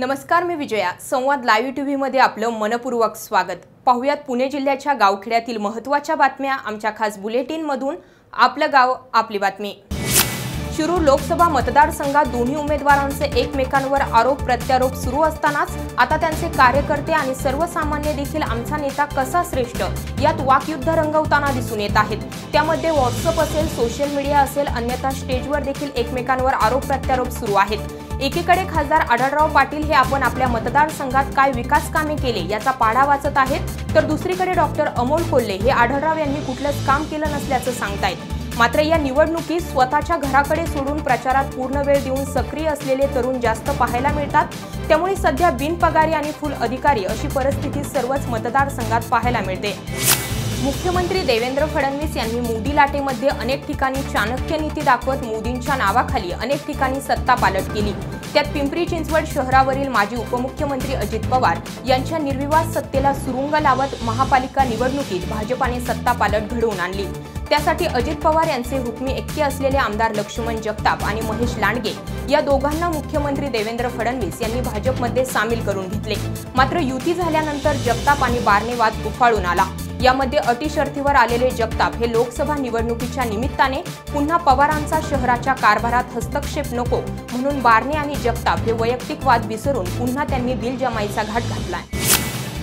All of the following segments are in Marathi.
नमस्कार मी विजया. संवाद लाईव्ह टी व्हीमध्ये आपलं मनपूर्वक स्वागत. पाहुयात पुणे जिल्ह्याच्या गावखेड्यातील महत्त्वाच्या बातम्या आमच्या खास बुलेटिनमधून. आपलं गाव आपली बातमी. शिरूर लोकसभा मतदारसंघात दोन्ही उमेदवारांचे एकमेकांवर आरोप प्रत्यारोप सुरू असतानाच आता त्यांचे कार्यकर्ते आणि सर्वसामान्य देखील आमचा नेता कसा श्रेष्ठ? यात वाकयुद्ध रंगवताना दिसून येत आहेत. त्यामध्ये व्हॉट्सअप असेल सोशल मीडिया असेल अन्यथा स्टेजवर देखील एकमेकांवर आरोप प्रत्यारोप सुरू आहेत. एकीकडे खासदार आढळराव पाटील हे आपण आपल्या मतदारसंघात काय विकास कामे केले याचा पाढा वाचत आहेत तर दुसरीकडे डॉक्टर अमोल कोल्हे हे आढळराव यांनी कुठलंच काम केलं नसल्याचं सांगतायत. मात्र या निवडणुकीत स्वतःच्या घराकडे सोडून प्रचारात पूर्ण वेळ देऊन सक्रिय असलेले तरुण जास्त पाहायला मिळतात. त्यामुळे सध्या बिनपगारी आणि फुल अधिकारी अशी परिस्थिती सर्वच मतदारसंघात पाहायला मिळते. मुख्यमंत्री देवेंद्र फडणवीस यांनी मोदी लाटेमध्ये अनेक ठिकाणी चाणक्य नीती दाखवत मोदींच्या नावाखाली अनेक ठिकाणी सत्ता पालट केली. त्यात पिंपरी चिंचवड शहरावरील माजी उपमुख्यमंत्री अजित पवार यांच्या निर्विवाद सत्तेला सुरुंग लावत महापालिका निवडणुकीत भाजपाने सत्ता पालट घडवून आणली. त्यासाठी अजित पवार यांचे हुकमी एकटे असलेले आमदार लक्ष्मण जगताप आणि महेश लांडगे या दोघांना मुख्यमंत्री देवेंद्र फडणवीस यांनी भाजपमध्ये सामील करून घेतले. मात्र युती झाल्यानंतर जगताप आणि बारणेवाद उफाळून आला. यामध्ये अटी शर्थीवर आलेले जगताप हे लोकसभा निवडणुकीच्या निमित्ताने पुन्हा पवारांचा शहराच्या कारभारात हस्तक्षेप नको म्हणून बारणे आणि जगताप हे वैयक्तिक वाद विसरून पुन्हा त्यांनी दिलजमाईचा घाट घातलाय.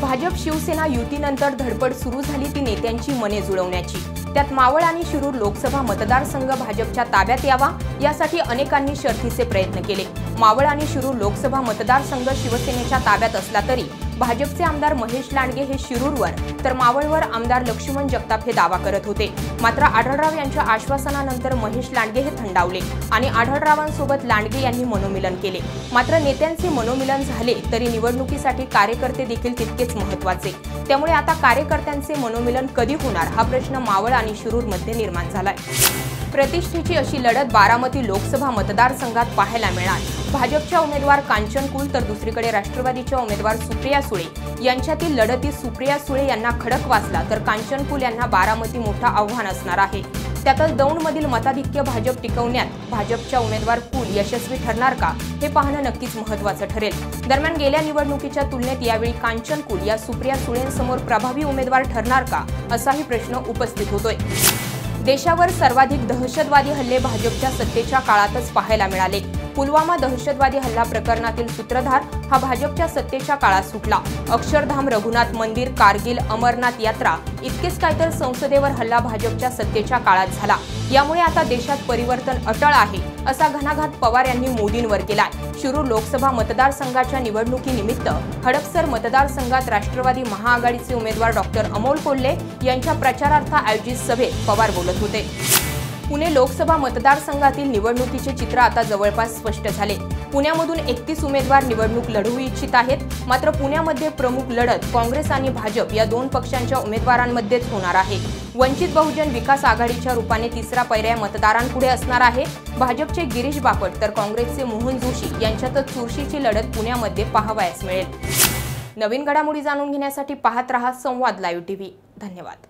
भाजप शिवसेना युतीनंतर धडपड सुरू झाली ती नेत्यांची मने जुळवण्याची. त्यात मावळ आणि शिरूर लोकसभा मतदारसंघ भाजपच्या ताब्यात यावा यासाठी अनेकांनी शर्थीचे प्रयत्न केले. मावळ आणि शिरूर लोकसभा मतदारसंघ शिवसेनेच्या ताब्यात असला तरी भाजपचे आमदार महेश लांडगे हे शिरूरवर तर मावळवर आमदार लक्ष्मण जगताप हे दावा करत होते. मात्र आढळराव यांच्या आश्वासनानंतर महेश लांडगे हे थंडावले आणि आढळरावांसोबत लांडगे यांनी मनोमिलन केले. मात्र नेत्यांचे मनोमिलन झाले तरी निवडणुकीसाठी कार्यकर्ते देखील तितकेच महत्त्वाचे त्यामुळे आता कार्यकर्त्यांचे मनोमिलन कधी होणार हा प्रश्न मावळ आणि शिरूरमध्ये निर्माण झालाय. प्रतिष्ठेची अशी लढत बारामती लोकसभा मतदारसंघात पाहायला मिळणार. भाजपच्या उमेदवार कांचन कुल तर दुसरीकडे राष्ट्रवादीच्या उमेदवार सुप्रिया सुळे. यांच्यातील लढतीत सुप्रिया सुळे यांना खडक वाचला तर कांचन कुल यांना बारामती मोठा आव्हान असणार आहे. त्यातच दौंडमधील मताधिक्य भाजप टिकवण्यात भाजपच्या उमेदवार कुल यशस्वी ठरणार का हे पाहणं नक्कीच महत्वाचं ठरेल. दरम्यान गेल्या निवडणुकीच्या तुलनेत यावेळी कांचन कुल या सुप्रिया सुळेंसमोर प्रभावी उमेदवार ठरणार का असाही प्रश्न उपस्थित होतोय. देशावर सर्वाधिक दहशतवादी हल्ले भाजपच्या सत्तेच्या काळातच पाहायला मिळाले. पुलवामा दहशतवादी हल्ला प्रकरणातील सूत्रधार हा भाजपच्या सत्तेच्या काळात सुटला. अक्षरधाम रघुनाथ मंदिर कारगिल अमरनाथ यात्रा इतकेच काय तर संसदेवर हल्ला भाजपच्या सत्तेच्या काळात झाला. यामुळे आता देशात परिवर्तन अटळ आहे असा घणाघात पवार यांनी मोदींवर केलाय. शिरूर लोकसभा मतदारसंघाच्या निवडणुकीनिमित्त हडपसर मतदारसंघात राष्ट्रवादी महाआघाडीचे उमेदवार डॉक्टर अमोल कोल्हे यांच्या प्रचारार्थ आयोजित सभेत पवार बोलत होते. पुणे लोकसभा मतदारसंघातील निवडणुकीचे चित्र आता जवळपास स्पष्ट झाले. पुण्यामधून एकतीस उमेदवार निवडणूक लढवू इच्छित आहेत. मात्र पुण्यामध्ये प्रमुख लढत काँग्रेस आणि भाजप या दोन पक्षांच्या उमेदवारांमध्येच होणार आहे. वंचित बहुजन विकास आघाडीच्या रूपाने तिसरा पर्याय मतदारांपुढे असणार आहे. भाजपचे गिरीश बापट तर काँग्रेसचे मोहन जोशी यांच्यातच चुरशीची लढत पुण्यामध्ये पाहावयास मिळेल. नवीन घडामोडी जाणून घेण्यासाठी पाहत रहा संवाद लाईव्ह टीव्ही. धन्यवाद.